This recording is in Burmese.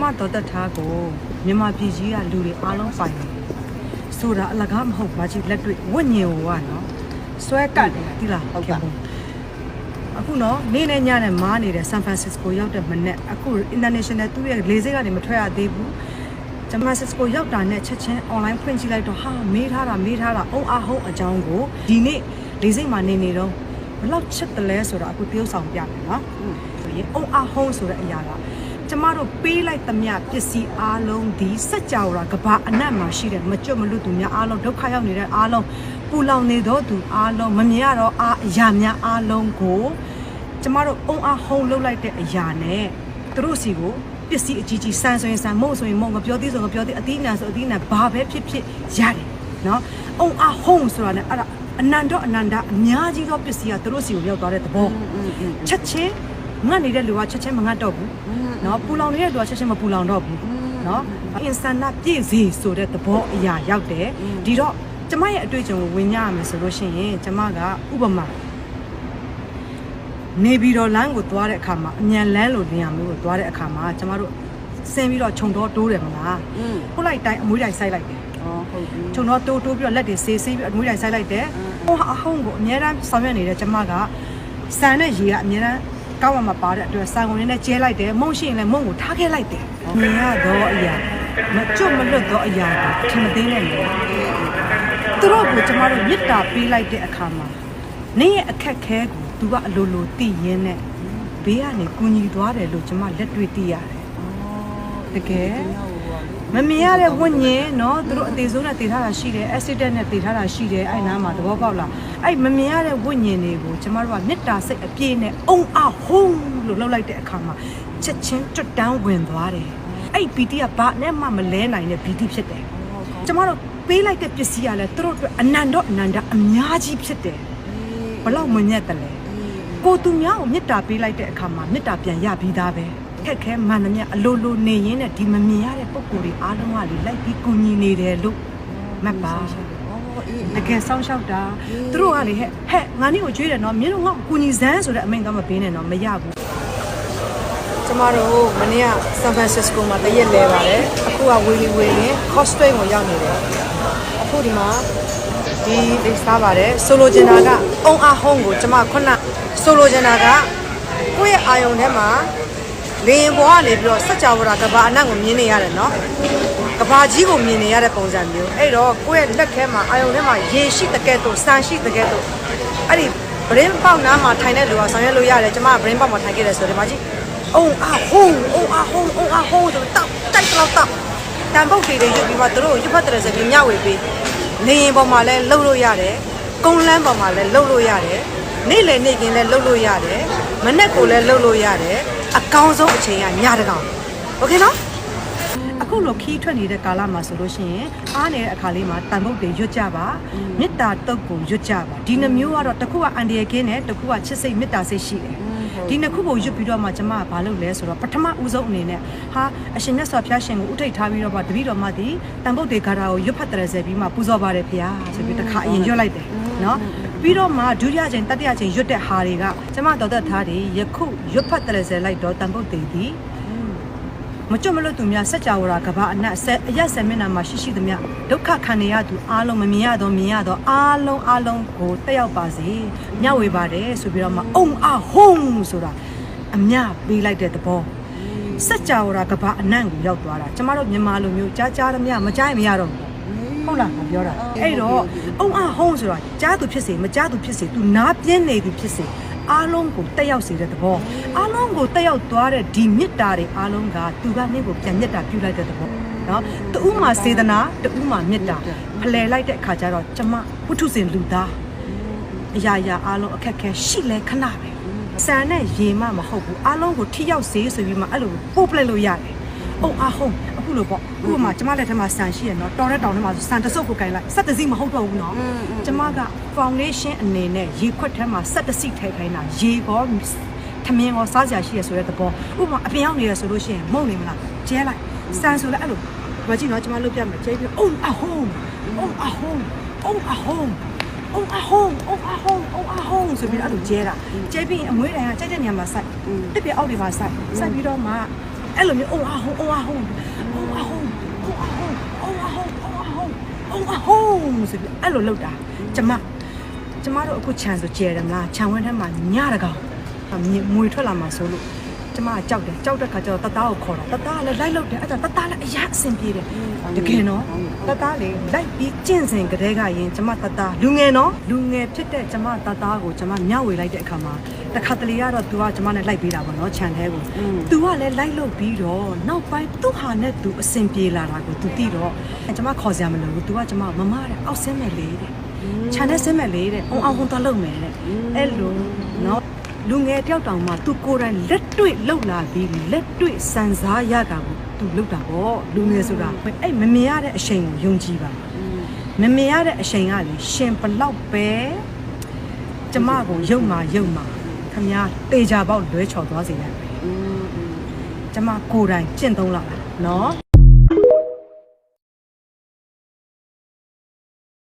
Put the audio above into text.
မတော်တထားကိုမြန်မာပြည်ကြီးကလူတွေအားလုံးပိုင်တယ်ဆိုတာအလကားမဟုတ်ပါကြီးလက်တွေ့ဝိညာဉ်ဝါနော်ဆွဲကတ်တယ်ဒီလားဟုတ်ကဲ့အခုနော်နေ့နဲ့ညနဲ့မားနေတဲ့ဆန်ဖရန်စစ္စကိုရောက်တဲ့မနေ့အခု international သူ့ရဲ့လေဆိပ်ကနေမထွက်ရသေးဘူးဂျမန်စစ္စကိုရောက်တာနဲ့ချက်ချင်း online ဖွင့်ကြည့်လိုက်တော့ဟာမေးထားတာမေးထားတာအုံအားဟုတ်အကြောင်းကိုဒီနေ့လေဆိပ်မှာနေနေတော့ဘယ်လောက်ချက်တယ်လဲဆိုတာအခုပြုတ်ဆောင်ပြမယ်နော်ဆိုရင်အုံအားဟုတ်ဆိုတဲ့အရာက ကျမတို့ပေးလိုက်သမျှပစ္စည်းအားလုံးဒီစက်ကြောရာကဘာအနက်မှာရှိတဲ့မကြွမလွတ်သူများအားလုံးဒုက္ခရောက်နေတဲ့အားလုံးပူလောင်နေသောသူအားလုံးမမြင်ရတော့အားအရာများအားလုံးကိုကျမတို့အုံအားဟုံလှုပ်လိုက်တဲ့အရာနဲ့သူတို့စီကိုပစ္စည်းအကြီးကြီးစမ်းဆိုရင်စမ်းမုံဆိုရင်မုံငပြောသေးဆိုငပြောသေးအသီးအနှံဆိုအသီးအနှံဘာပဲဖြစ်ဖြစ်ရတယ်နော်အုံအားဟုံဆိုတာနဲ့အဲ့ဒါအနန္တအနန္တအများကြီးသောပစ္စည်းကသူတို့စီကိုရောက်သွားတဲ့သဘောချက်ချင်း ငတ်နေတဲ့လူကချက်ချင်းမငတ်တော့ဘူး နော်ပူလောင်နေတဲ့လူကချက်ချင်းမပူလောင်တော့ဘူးနော်အင်စတန်နာပြည့်စီဆိုတဲ့သဘောအရာရောက်တယ်ဒီတော့ကျမရဲ့အတွေ့အကြုံကိုဝင်ရရမယ်ဆိုလို့ရှိရင်ကျမကဥပမာနေပြီးတော့လမ်းကိုသွားတဲ့အခါမှာအမြန်လမ်းလိုနေရာမျိုးကိုသွားတဲ့အခါမှာကျမတို့ဆင်းပြီးတော့ခြုံတော့တိုးတယ်မလား อืม ခုလိုက်တိုင်းအမွှေးတိုင်းစိုက်လိုက်တယ် อ๋อဟုတ်ပြီ ခြုံတော့တိုးတိုးပြီးတော့လက်တွေဆေးဆေးပြီးအမွှေးတိုင်းစိုက်လိုက်တယ်ဟိုဟာအဟုံးကိုအများအားဆောင်ရွက်နေတဲ့ကျမကစံနဲ့ရေကအများအား ကောက်မှမပါတဲ့အတွက်စံကုန်ရင်းနဲ့ကျဲလိုက်တယ်မုံရှိရင်လည်းမုံကိုထားခဲ့လိုက်တယ်မြင်ရတော့အရာမကြွမလွတ်တော့အရာကိုထင်မသိနဲ့လေသူတို့ကကျမတို့မေတ္တာပေးလိုက်တဲ့အခါမှာနင်းရဲ့အခက်ခဲကို तू ကအလိုလိုသိရင်းနဲ့ဘေးကနေကူညီသွားတယ်လို့ကျမလက်တွေ့သိရတယ်တကယ် မမြင်ရတဲ့ဝိညာဉ်เนาะသူတို့အသေးဆုံးနဲ့တည်ထားတာရှိတယ် accident နဲ့တည်ထားတာရှိတယ်အဲ့နားမှာသဘောပေါက်လားအဲ့မမြင်ရတဲ့ဝိညာဉ်တွေကိုကျမတို့ကမေတ္တာစိတ်အပြည့်နဲ့အုံအဟုံးလို့လှုပ်လိုက်တဲ့အခါမှာချက်ချင်းတွတ်တန်းဝင်သွားတယ်အဲ့ပီတီကဘာနဲ့မှမလဲနိုင်တဲ့ပီတီဖြစ်တယ်ကျမတို့ပေးလိုက်တဲ့ပစ္စည်းကလည်းသူတို့အတွက်အနန္တအနန္တအများကြီးဖြစ်တယ်ဘလောက်မညက်တယ်လဲကိုသူများကိုမေတ္တာပေးလိုက်တဲ့အခါမှာမေတ္တာပြန်ရပြီးသားပဲ ခက်ခဲမှန်သမျှအလိုလိုနေရင်းနဲ့ဒီမမြင်ရတဲ့ပုံကိုယ်တွေအားလုံးကလေလိုက်ပြီးကူညီနေတယ်လို့မက်ပါတကယ်စောင့်ရှောက်တာသူတို့ကလေဟဲ့ဟဲ့ငါနေကိုကြွေးတယ်နော်မင်းတို့ငါ့ကိုကူညီစမ်းဆိုတဲ့အမိန့်ကမပေးနဲ့နော်မရဘူးကျမတို့မနေ့ကဆန်ဖရန်စစ္စကိုမှာတရက်လဲပါတယ်အခုကဝီလီဝီလင်း Costway ကိုရောက်နေတယ်အခုဒီမှာဒီလေးစားပါတယ်ဆိုလိုချင်တာကအုံအားဟုံးကိုကျမခုနဆိုလိုချင်တာကကိုယ့်ရဲ့အာယုံထဲမှာ လေရင်ပေါ်ကနေပြီးတော့စัจ java ကဘာအနံ့ကိုမြင်နေရတယ်နော်ကဘာကြီးကိုမြင်နေရတဲ့ပုံစံမျိုးအဲ့တော့ကိုယ့်ရဲ့လက်ထဲမှာအာယုံထဲမှာရေရှိတကဲ့သို့စံရှိတကဲ့သို့အဲ့ဒီ brain ပေါက်နားမှာထိုင်တဲ့လူကဆောင်ရွက်လို့ရတယ်ကျွန်မ brain ပေါက်မှာထိုင်ခဲ့တယ်ဆိုတော့ဒီမှာကြီးအုံအဟုံးအုံအဟုံးအုံအဟုံးဆိုတော့တောက်တိုက်တော့တောက်တန်ပုတ်တွေတွေယူပြီးမှတို့ရွတ်ဖတ်တယ်ဆိုပြီးမျှဝေပေးနေရင်ပေါ်မှာလည်းလှုပ်လို့ရတယ်ကုန်းလန်းပေါ်မှာလည်းလှုပ်လို့ရတယ်နေ့လည်နေ့ကင်းလည်းလှုပ်လို့ရတယ်မနေ့ကိုလည်းလှုပ်လို့ရတယ် အကောင်းဆုံးအချိန်ကညတကောင်โอเคနော် အခုလိုခီးထွက်နေတဲ့ကာလမှာဆိုလို့ရှိရင်အားနေတဲ့အခါလေးမှာတန်ဖို့တွေရွတ်ကြပါမေတ္တာတုတ်ကိုရွတ်ကြပါဒီနှမျိုးကတော့တစ်ခုကအန်ဒီရကင်းနဲ့တစ်ခုကချစ်စိတ်မေတ္တာစိတ်ရှိတယ်ဒီနှစ်ခုကိုရွတ်ပြီးတော့မှကျမကဘာလုပ်လဲဆိုတော့ပထမဦးဆုံးအနေနဲ့ဟာအရှင်မြတ်စွာဘုရားရှင်ကိုဥထိတ်ထားပြီးတော့မှတပည့်တော်မဒီတန်ဖို့တွေဂါထာကိုရွတ်ဖတ်တယ်ဆဲပြီးမှပူဇော်ပါတယ်ဘုရားဆိုပြီးတစ်ခါအရင်ရွတ်လိုက်တယ်နော် ပြီးတော့မှဒုတိယချိန်တတိယချိန်ရွတ်တဲ့ဟာတွေကကျမတော်သက်ထားတယ်ယခုရွတ်ဖတ်တယ်ဆဲလိုက်တော့တန်ဖို့တွေဒီမကြွမလွတ်သူများစัจ java ကဘာအနက်ဆက်အရက်ဆက်မျက်နှာမှာရှိရှိသမျှဒုက္ခခံနေရသူအားလုံးမမြင်ရတော့မြင်ရတော့အားလုံးအားလုံးကိုတက်ရောက်ပါစေမျှဝေပါတယ်ဆိုပြီးတော့မှအုံအဟုံးဆိုတာအမြပေးလိုက်တဲ့သဘောစัจ java ကဘာအနံ့ကိုရောက်သွားတာကျမတို့မြန်မာလူမျိုးကြားကြားသမျှမကြားရင်မရတော့ဘူး ဟုတ်လားငါပြောတာအဲ့တော့အုံအဟုံးဆိုတာကြားသူဖြစ်စေမကြားသူဖြစ်စေသူနားပြင်းနေသူဖြစ်စေအားလုံးကိုတက်ရောက်စေတဲ့သဘောအားလုံးကိုတက်ရောက်သွားတဲ့ဒီမေတ္တာတွေအားလုံးကသူကနင့်ကိုပြန်မေတ္တာပြုလိုက်တဲ့သဘောနော်တူးမှစေတနာတူးမှမေတ္တာဖလှယ်လိုက်တဲ့အခါကျတော့ကျမဝိထုစင်လူသားအရာရာအားလုံးအခက်ခဲရှိလဲခဏပဲစံနဲ့ရေမမဟုတ်ဘူးအားလုံးကိုထိရောက်စေဆိုပြီးမှအဲ့လိုပို့ပလိုက်လို့ရတယ်အုံအားဟုတ်အ ခုလိုပေါ့ဥပမာကျမလက်ထက်မှာစံရှိရနော်တော်တဲ့တောင်ထဲမှာစံတစုပ်ကိုကင်လိုက်စက်တစီမဟုတ်တော့ဘူးနော်ကျမက foundation အနေနဲ့ရေခွက်ထဲမှာဆက်တစီထည့်ခိုင်းတာရေကောထမင်းကောစားစရာရှိရဆိုတဲ့သဘောဥပမာအပြင်ရောက်နေရဆိုလို့ရှိရင်မုံနေမလားကျဲလိုက်စမ်းဆိုလည်းအဲ့လိုဘာကြည့်နော်ကျမလုပ်ပြမယ်ကျဲပြီးအုံအဟုံးအုံအဟုံးအုံအဟုံးအုံအဟုံးအုံအဟုံးအုံအဟုံးဆိုပြီးအဲ့လိုကျဲတာကျဲပြီးအမွေးတိုင်ကကြိုက်တဲ့နေရာမှာစိုက်တစ်ပြအောက်တွေမှာစိုက်စိုက်ပြီးတော့မှ အဲ့လိုမျိုးအုံအဟုံအုံအဟုံအုံအဟုံအုံအဟုံအုံအဟုံအုံအဟုံအုံအဟုံဆိုပြီးအဲ့လိုလုပ်တာကျမကျမတို့အခုခြံဆိုကျဲတယ်မလားခြံဝင်းထဲမှာညတကောင်မွေထွက်လာမှာဆိုလို့ ကျမကကြောက်တယ်ကြောက်တဲ့ခါကျတော့တသားကိုခေါ်တာတသားကလည်းလိုက်လို့တယ်အဲ့ဒါတသားလည်းအရအဆင်ပြေတယ်တကယ်နော်တသားလေလိုက်ပြီးကျင့်စဉ်ကလေးကရင်ကျမတသားလူငယ်နော်လူငယ်ဖြစ်တဲ့ကျမတသားကိုကျမမျှဝေလိုက်တဲ့အခါမှာတခါတလေကတော့ तू ကကျမနဲ့လိုက်ပေးတာပေါ့နော်ခြံထဲကို तू ကလည်းလိုက်လို့ပြီးတော့နောက်ပိုင်းသူ့ဟာနဲ့ तू အဆင်ပြေလာတာကို तू သိတော့ကျမခေါ်စရာမလိုဘူး तू ကကျမမမတဲ့အောက်ဆင်းမဲ့လေတဲ့ခြံထဲဆင်းမဲ့လေတဲ့အောင်အောင်ဟွန်သွားလုပ်မယ်တဲ့အဲ့လိုနော် လူငယ်တယောက်တောင်မှသူကိုယ်တိုင်လက်တွေ့လှုပ်လာပြီးလက်တွေ့စံစားရတာကိုသူလှုပ်တာပေါ့လူငယ်ဆိုတာအဲ့မမြင်ရတဲ့အချိန်ကိုယုံကြည်ပါမမြင်ရတဲ့အချိန်ကလေရှင်ဘလောက်ပဲကျမကိုယုံမာယုံမာခမများတေချာပေါက်လွဲချော်သွားစေတယ်ကျမကိုယ်တိုင်ကျင့်သုံးလာတာနော်